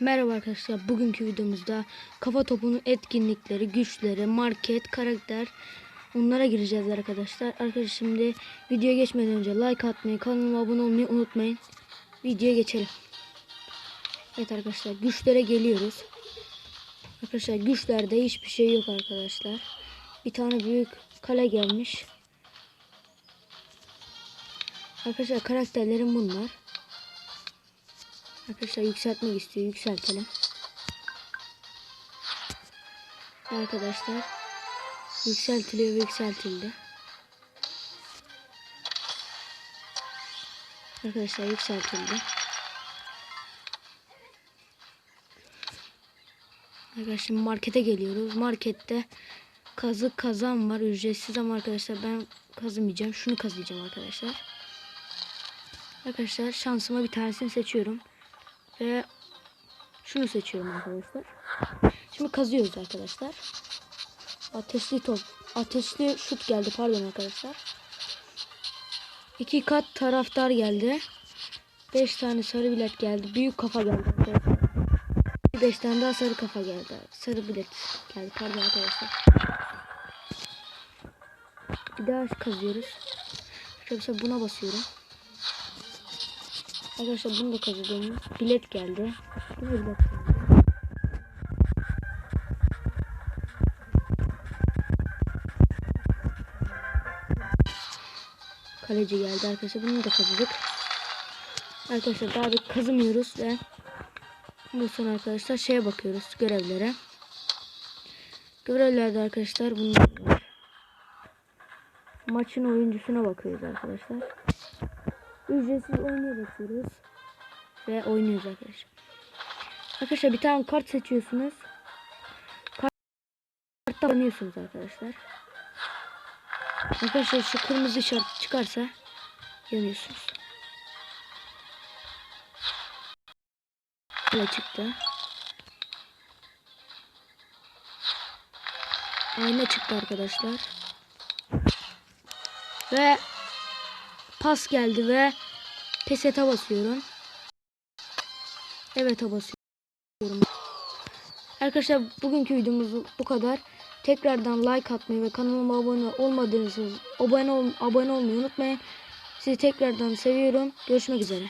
Merhaba arkadaşlar. Bugünkü videomuzda kafa topunun etkinlikleri, güçleri, market, karakter onlara gireceğiz arkadaşlar. Arkadaşlar şimdi videoya geçmeden önce like atmayı, kanalıma abone olmayı unutmayın. Videoya geçelim. Evet arkadaşlar güçlere geliyoruz. Arkadaşlar güçlerde hiçbir şey yok arkadaşlar. Bir tane büyük kale gelmiş. Arkadaşlar karakterlerim bunlar. Arkadaşlar yükseltmek istiyor. Yükseltelim. Arkadaşlar yükseltiliyor ve yükseltildi. Arkadaşlar yükseltildi. Arkadaşlar markete geliyoruz. Markette kazı kazan var. Ücretsiz ama arkadaşlar ben kazımayacağım. Şunu kazıyacağım arkadaşlar. Arkadaşlar şansıma bir tanesini seçiyorum. Ve şunu seçiyorum arkadaşlar. Şimdi kazıyoruz arkadaşlar. Ateşli top. Ateşli şut geldi pardon arkadaşlar. İki kat taraftar geldi. Beş tane sarı bilet geldi. Büyük kafa geldi arkadaşlar. Beş tane daha sarı kafa geldi. Sarı bilet geldi pardon arkadaşlar. Bir daha kazıyoruz. Arkadaşlar buna basıyorum. Arkadaşlar bunu da kazıdım. Bilet geldi. Yine bilet geldi. Kaleci geldi arkadaşlar. Bunu da kazıdık. Arkadaşlar daha bir kazımıyoruz ve bu son arkadaşlar şeye bakıyoruz görevlere. Görevlerde arkadaşlar bunlar. Maçın oyuncusuna bakıyoruz arkadaşlar. Ücretsiz oynaya bakıyoruz. Ve oynuyoruz arkadaşlar. Arkadaşlar bir tane kart seçiyorsunuz. Kart kartta oynuyorsunuz arkadaşlar. Arkadaşlar şu kırmızı şart çıkarsa yanıyorsunuz. Böyle çıktı. Ayna çıktı arkadaşlar. Ve pas geldi ve pesete basıyorum. Evet basıyorum. Arkadaşlar bugünkü videomuz bu kadar. Tekrardan like atmayı ve kanalıma abone olmadıysanız abone, ol, abone olmayı unutmayın. Sizi tekrardan seviyorum. Görüşmek üzere.